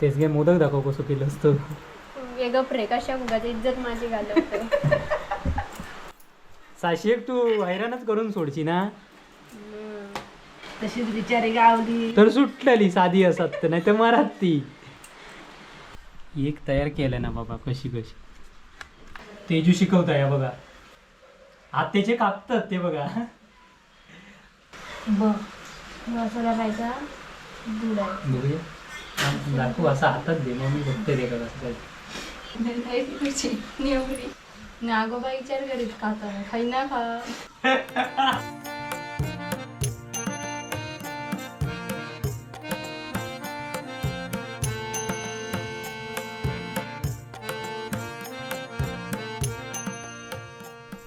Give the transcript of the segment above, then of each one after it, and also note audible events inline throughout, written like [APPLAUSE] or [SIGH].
तेच घे मोदक दाखव कसं केलं असतं. वेगळं प्रे कशा उगाच इज्जत माझी घालवतो. साशी एक तू हैराणच करून सोडची ना तशीच बिचारी गावली. तर सुटलेली साधी असत नाही तर मारात ती. एक तयार केलं ना बाबा कशी कशी. तेजू शिकवता या बघा. आत्याचे कापतात ते बघा. बघ मसाला खायचा बुडाय बघूया. दाखवू असं हातात दे मग मी बघते ते का कसं नागोबा विचार करीत खाता खाई ना खा.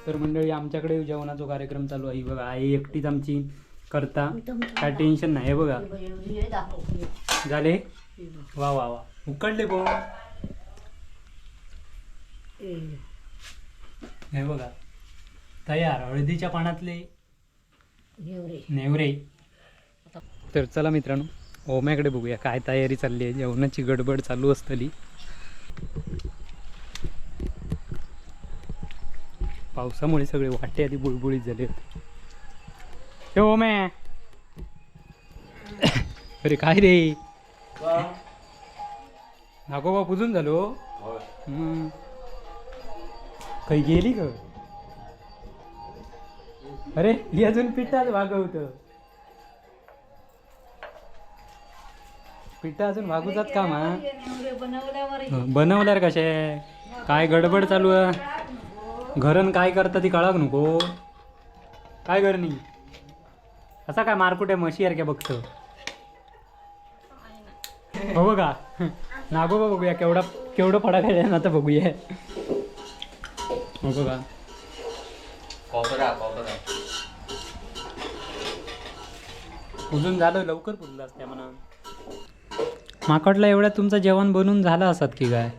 तर मंडळी आमच्याकडे जेवणाचा कार्यक्रम चालू आहे. बघा आई एकटीच आमची करता. काय टेन्शन नाही बघा. झाले? वा वा वा. उकडले कोण हे बघा. तयार हळदीच्या पानातले नेवरे. तर चला मित्रांनो ओम्याकडे बघूया काय तयारी चालली आहे. जेवणाची गडबड चालू असतली. पावसामुळे सगळे वाटे आधी बुळबुळीत झाले होते. हे ओम्या. अरे काय रे? नागोबा पुजून झालो. हम्म. काही गेली का? अरे ही अजून पिठाच भागवत पिठा अजून भागूचात का मा बनवल्यावर कसे? काय गडबड चालू आहे? घरन काय करता ती कळाक नको. काय करणी असा काय मारकुटे म्हशी यार बघतो. हो बघा नागोबा बघूया केवढा केवढं फडा खायला ना आता बघूया. हो बघा कॉपरा कॉपरा पुजून झालं लवकर पुजलं असत्या म्हणा. माकडला एवढ्या तुमचं जेवण बनवून झालं असत की काय?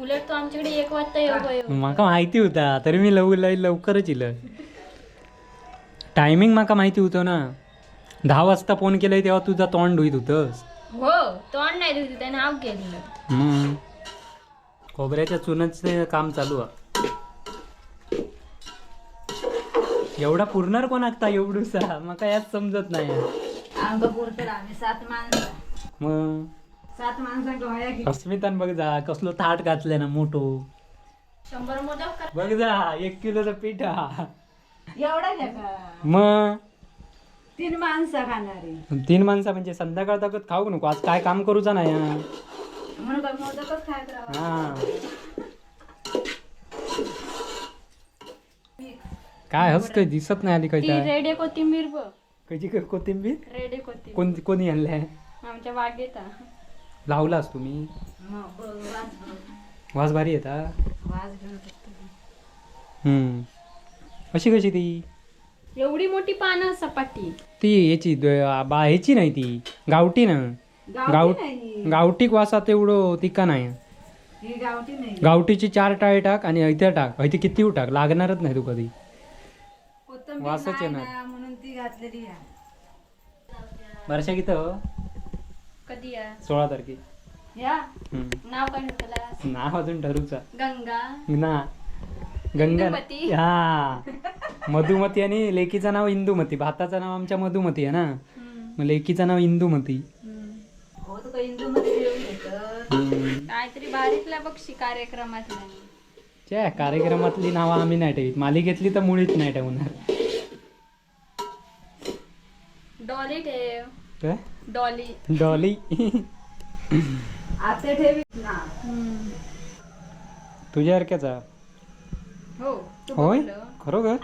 उलट तो आमच्याकडे एक वाजता येऊ माका माहिती होता तरी मी लव लव- लवकरच इलं. टायमिंग माका माहिती होतं ना. दहा वाजता फोन केलंय तेव्हा तुझा तोंड धुईत होतंस. हो तोंड नाही दिली त्याने केलं हम्म. खोबऱ्याच्या चुनाचं काम चालू आहे. एवढा पुरणार कोण आता एवढूसा? मका याच समजत नाही. अंग पुरतर आम्ही सात माणसं मग? सात माणसं डोळ्या की अस्मितान बघ जा कसलं थाट घातलंय ना मोठो. शंभर मोदक बघ जा एक किलोचा पिठा एवढा घ्या का? मग? तीन माणसं खाणारी तीन माणसं म्हणजे संध्याकाळ तक खाऊ नको. आज काय काम करूचा नाही हा. म्हणून काय मोदकच खायत राहा हा. काय हस काय दिसत नाही आली ती काय? रेडे कोथिंबीर बघ. कशी काय कोथिंबीर? रेडे कोथिंबीर. कोण कोणी आणलंय? आमच्या बागेत हा. लावलास तुम्ही मग बघ, वास बघ. वास भारी येता वास घेऊन बघतो. हम्म. अशी कशी ती? एवढी मोठी पानं सपाटी. ती याची द- बा ह्याची नाही ती. गावठी ना. गावठी गाव नाही. गावठी वासात एवढं तिका नाही. ही गावठी नाही. गावठीची चार टाळे टाक आणि ऐत्या टाक. ऐती किती टाक. लागणारच नाही तू कधी. कोथिंबीर वासच नाही येणार. ना, म्हणून ती घातलेली आहे. वर्षा किती कधी या? सोळा तारखे. या. हम्म. नाव काय नाव अजून ठरूचा. गंगा. ना. गंगा इंदुमती. हा. मधुमती आणि लेकीचं नाव इंदुमती. भाताचं नाव आमच्या मधुमती आहे ना. मग लेकीचं नाव इंदुमती. हो इंदूमध्ये हम्म. काहीतरी बक्षी कार्यक्रमातली. नावं आम्ही नाही ठेवीत. मालिकेतली तर मुळीच नाही ठेवणार. डॉली ठेव. काय? डॉली. डॉली. आते ठेवी ना. तुझ्यासारख्याचा होय? बघलं? खरोखर?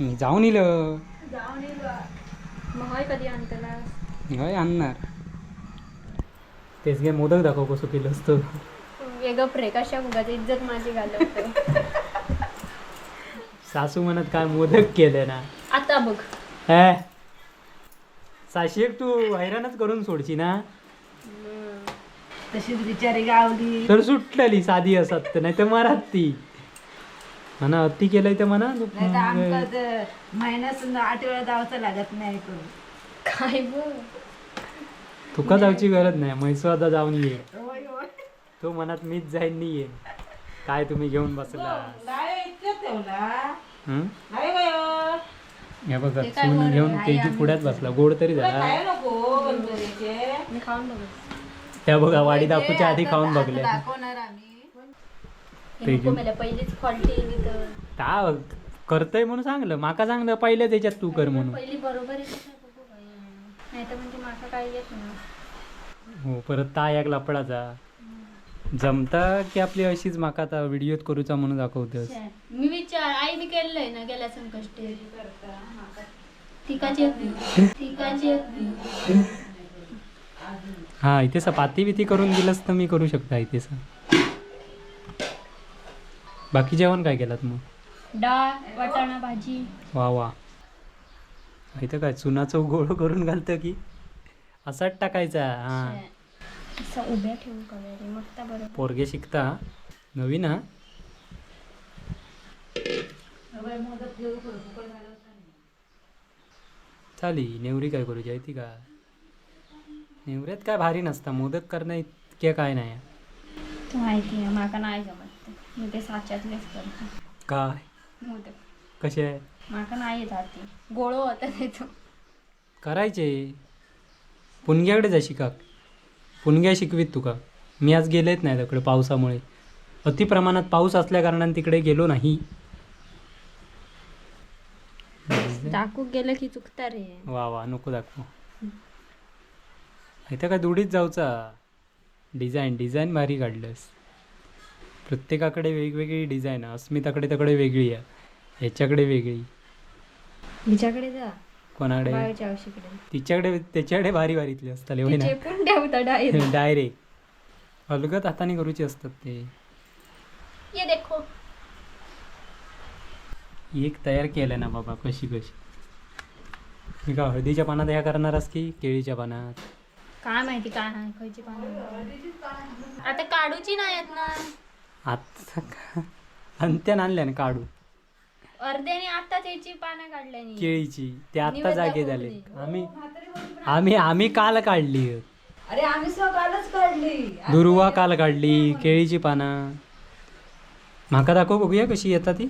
मी जाऊन इलं. जाऊन येलो मग होय होय आणणार. तेच घे मोदक दाखव कसं केलं असतं वेगळं प्रे कशा उगाच इज्जत माझी घालवतो. सासू म्हणत काय मोदक केले ना. आता बघ. हे? साशी एक तू हैराणच करून सोडची ना. तशीच बिचारी गावली. तर सुटलेली साधी असत नाही तर मारात ती म्हणा अति केलंय तर म्हणा. नाही तर महिन्यात आठ वेळा जावचं लागत नाही करून काय तुका जाऊची गरज नाही म्हैसू आता जाऊन ये. तो मनात मीच जाईन नाही ये काय तुम्ही घेऊन बसला? हं? हे बघा ते काय सून बरं घेऊन आम्ही. पुढ्यात बसला गोड तरी झाला. मी खाऊन बघू त्या बघा वाडी दाखवूच्या आधी खाऊन बघले. नको मला पहिलीच फॉल्टी येईल तर ता करतय म्हणून सांगलं. माका सांगलं पहिल्या त्याच्यात तू कर म्हणून. पहिली बरोबर येते का बघू बाई. नाही तर म्हणजे माका काय येत नाही. हो परत ता एक लपडाचा जमता की आपली अशीच माका आता व्हिडिओत करूचा म्हणून दाखवतस? मी विचार आई मी केलंय ना गेल्या संकष्टी हा इथे पाती बिती करून दिलंस तर मी करू शकता इथे बाकी जेवण काय केलात मग? डाळ वाटाणा भाजी. वा वा. इथं काय चुनाचं गोळ करून घालतं की? असाच टाकायचा हा. असं उभ्या ठेवून करूया रे मग त्या बरोबर पोरगे शिकता. नवीन हा? चाली नेवरी काय आहे ती का? नेवऱ्यात काय भारी नसता मोदक करणं इतके काय नाही. तू माहिती आहे माका नाही जमत. मी ते साच्यातलेच करते. काय? मोदक कसे आहे? माका नाही येत हाती गोळो होता त्याचं करायचे. पुणग्याकडे जा शिकाक पुणग्या शिकवीत तुका मी आज गेलेच नाही तिकडे पावसामुळे. अति प्रमाणात पाऊस असल्या कारणाने तिकडे गेलो नाही. टाकू गेलं की चुकता रे. वा वा नको दाखवू. इथं काय दुडीत जाऊचा? डिझाईन डिझाईन भारी काढलंस. प्रत्येकाकडे वेगवेगळी डिझाईन आहे. अस्मिताकडे तकडे वेगळी आहे. ह्याच्याकडे वेगळी. हिच्याकडे जा. कोणाकडे? बाळूच्या तिच्याकडे त्याच्याकडे भारी भारीतली असतात एवढी नाही चेपून ठेवता डायरेक्ट डायरेक्ट अलगत हाताने करूची असतात ते. ये देखो. एक तयार केलं ना बाबा कशी कशी? मी का हळदीच्या पानात ह्या करणारस की केळीच्या पानात? काय माहिती काय आहे खयची पानं? आता काढूची नाही आहेत ना. आता का? अंत्यान आणल्या ना काढू अर्ध्याने आता त्याची पानं काढल्यानी. केळीची ते आता जागे झाले. आम्ही आम्ही आम्ही काल काढली. अरे आम्ही सकाळच काढली. दुर्वा काल काढली केळीची पानं. माका दाखव बघूया कशी येतात ती.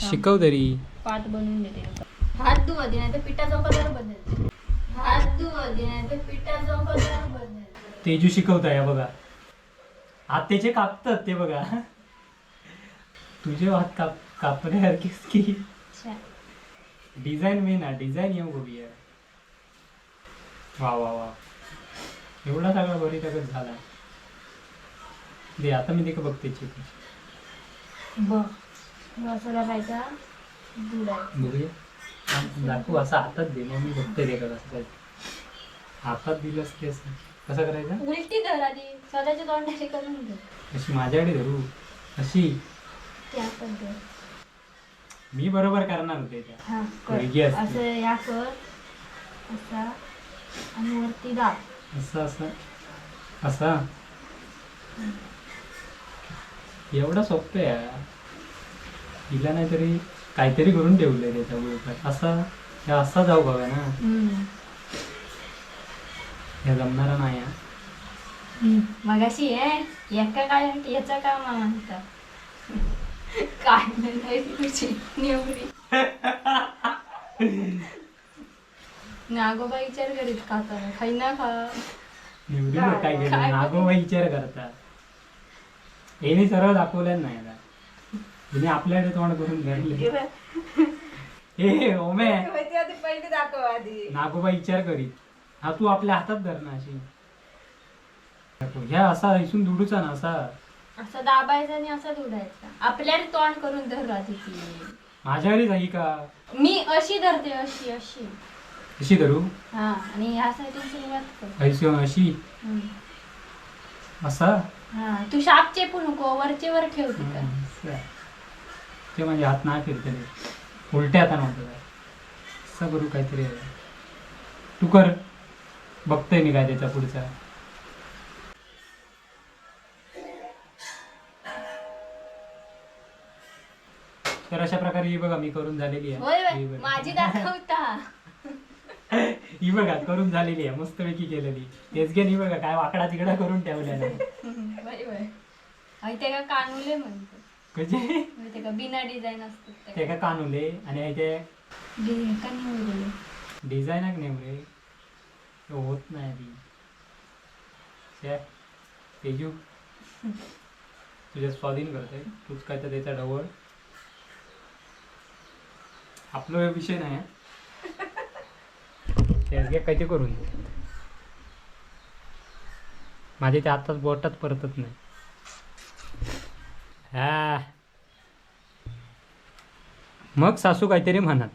शिकव तरी. पात बनवून देते. हात धुवा दे नाही तर पिठाचा कलर बदल. हात धुवा दे नाही तर पिठाचा कलर बदल. तेजू शिकवता या बघा. हात त्याचे कापतात ते बघा. तुझे हात काप कापण्यासारखीच की डिझाईन मेन आहे डिझाईन येऊ बघूया वा वा वा. एवढा सगळा बरी तगत झाला. दे आता मी देखील बघते चिकन बुडायचा बघूया. दाखवू असं हातात दे मग मी बघते ते कसं हातात दिलंस ते असं. कसं करायचं? उलटी धर आधी. स्वतःच्या तोंडाशी करून दे अशी माझ्याकडे धरू. अशी. मी बरोबर करणार होते त्या. हा कर. असते. असं या कर. असा. आणि वरती दाब. असं असं. असा. एवढं सोपं आहे हिला नाही तरी काहीतरी करून ठेवलंय त्याच्या असा हे असा जाऊ बघा ना. हे जमणारा नाही हा. मगाशी आहे एका काय याचा काम म्हणता काय नाही तुझी निवडी नागोबा विचार करीत खाताना खाई ना खा. बघ काय केलं काय नागोबा विचार करतात याने सरळ दाखवलं नाही आता. हिने आपल्याकडे तोंड करून धरले हे ओमे. पहिली दाखव आधी. नागोबा विचार करीत. हा तू आपल्या हातात धर ना अशी. ह्या असा इथून दुडूचा ना असा. असं दाबायचं आणि असं दुधायचं आपल्या तोंड करून धर राहते ती. माझ्याकडे जाई का? मी अशी धरते अशी अशी. कशी धरू? हा आणि ह्या सुरुवात कर. ऐशी अशी? हम्म. असा? हा तू शाप चेपू नको वरचे वर ठेव तिथं. ते म्हणजे हात नाही फिरते रे उलट्या हाताने होतं काय असं करू काहीतरी. तू कर. बघतोय मी काय त्याच्या पुढचा. तर अशा प्रकारे ही बघा मी करून झालेली आहे. ही होय. बघा. माझी दाखवता [LAUGHS] ही बघा करून झालेली आहे. मस्तपैकी केलेली. तेच घे ही बघा काय वाकडा तिकडा करून आई ते का कानुले म्हणतो. म्हणजे ते का बिना डिझाईन असतात ते. ते का कानुले? आणि ते डिझाईन का निवडले नेमरे ते होत नाही ती तेजू तुझ्या स्वाधीन करते तूच काय तर त्याचा डवळ आपला हे विषय नाही तेच घ्या काही ते करून माझे ते आताच बोटात परतत नाही. हा. मग सासू काहीतरी म्हणत.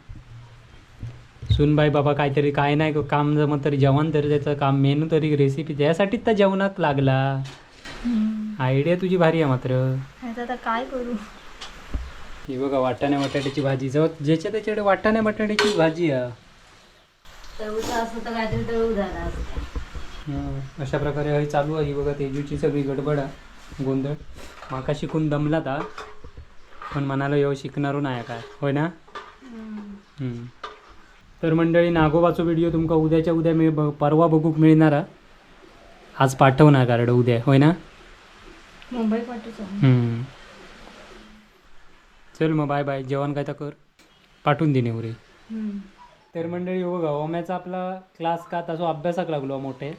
सुनबाई बाबा काहीतरी काय नाही काम जमत तरी जेवण तरी त्याचं काम मेनू तरी रेसिपी त्यासाठीच तर जेवणात लागला. आयडिया तुझी भारी आहे मात्र. आता काय करू? ही बघा वाटाण्या बटाट्याची भाजी. जवळ ज्याच्या त्याच्याकडे वाटाण्या बटाट्याची भाजी आहे. अशा प्रकारे हे चालू आहे. ही बघा तेजूची सगळी गडबड आहे. गोंधळ. माका शिकून दमला ता पण मनाला येऊ शिकणारो नाही काय होय ना. तर मंडळी नागोबाचो व्हिडिओ तुमका उद्याच्या उद्या ब- परवा बघूक मिळणार. हा. आज पाठवणार कार्ड उद्या होय ना? मुंबई पाठवतो. हं. चल मग बाय बाय जेवण काय तर कर. पाठवून दे नेवरे. तर मंडळी हो बघा ओम्याचा आपला क्लास का तसो अभ्यासाक लागलो मोठे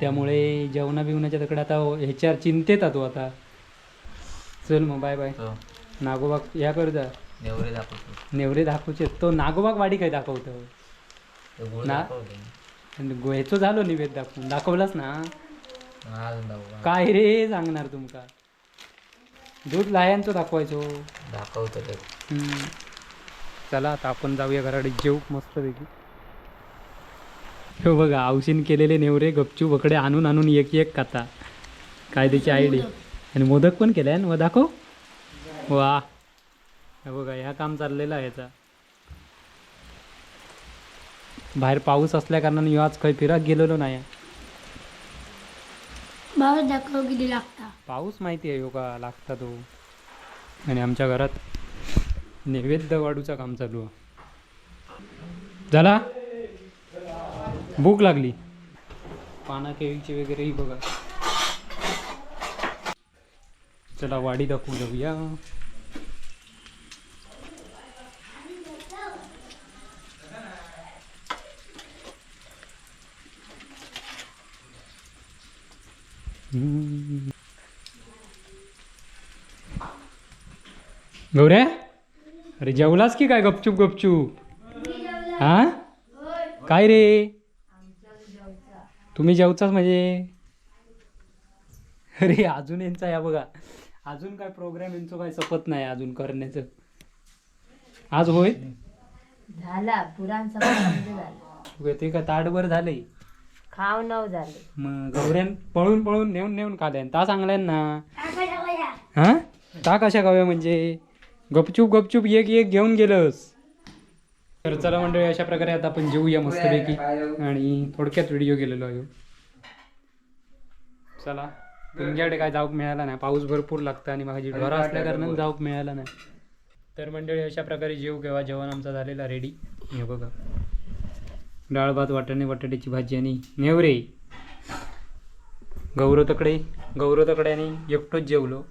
त्यामुळे जेवणा बिवण्याच्या तिकडे आता ह्याच्यावर चिंतेत तो आता. चल मग बाय बाय तो नागोबाग या कर जा नेवरे दाखवतो. नेवरे दाखवचे. तो नागोबाग वाडी काय दाखवतो. तो गुळ ना? दाखवतो. आणि गो- ह्याचो झालो निवेद दाखवून. दाखवलास ना? हा, अजून दाखव. काय रे सांगणार तुमका? दूध लायांचो दाखवायचो. दाखवतो ते. हम्म. चला आता आपण जाऊया घराकडे. जेऊ मस्तपैकी. हो बघा औशीन केलेले नेवरे गपचू बकडे आणून आणून एक एक खाता. काय त्याची आयडी आणि मोदक पण केलाय ना? दाखव. वा. हे बघा ह्या काम चाललेलं आहे ह्याचा बाहेर पाऊस असल्या कारणाने ह्यो आज काही फिरत गेलेलो नाही बाबा दाखव किती लागता. पाऊस माहिती आहे का लागता तो. आणि आमच्या घरात नैवेद्य वाढूचं काम चालू आहे. झाला? भूक लागली. पाना केळीची वगैरे ही बघा. चला वाडी दाखवू जाऊया. गौऱ्या? अरे जेवलास की काय गपचूप गपचूप? हा? काय रे? तुम्ही जेवचाच म्हणजे? अरे अजून यांचा या बघा. अजून काय प्रोग्राम यांचं काय सपत नाही अजून करण्याचं. आज होय? झाला पुराण ते का ताटभर झाले खाव नव झाले. मग गौऱ्यान पळून पळून नेऊन नेऊन खाल्यान ता सांगल्यान ना. हा? ता कशा गाव्या म्हणजे? गपचूप गपचूप एक एक घेऊन गेलंस. तर चला मंडळी अशा प्रकारे आता आपण जेऊया मस्तपैकी. आणि थोडक्यात व्हिडिओ गेलेलो आहे. चला. तुमच्याकडे काय जाऊक मिळाला नाही. पाऊस भरपूर लागतं आणि माझी ढोरा असल्या कारणाने जाऊक मिळाला नाही. तर मंडळी अशा प्रकारे जेव केव्हा जेवण आमचा झालेला रेडी हे बघा. डाळ भात वाटाणे बटाट्याची भाजी आणि नेवरे. गौरव तकडे गौरव तकडे आणि एकटोच जेवलो.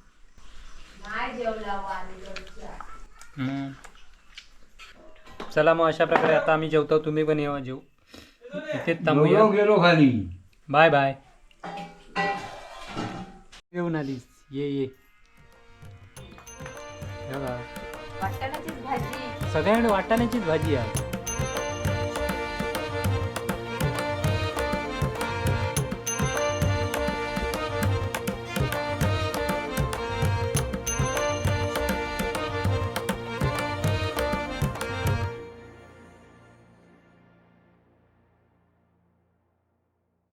हम्म. चला मग अशा प्रकारे आता आम्ही जेवतो तुम्ही पण येवा जेव थांबूया. गेलो खाली. Bye bye. येऊन आलीस. ये ये. हे बघा. वाटाण्याचीच भाजी. सगळ्यांकडे वाटाण्याचीच भाजी आहे.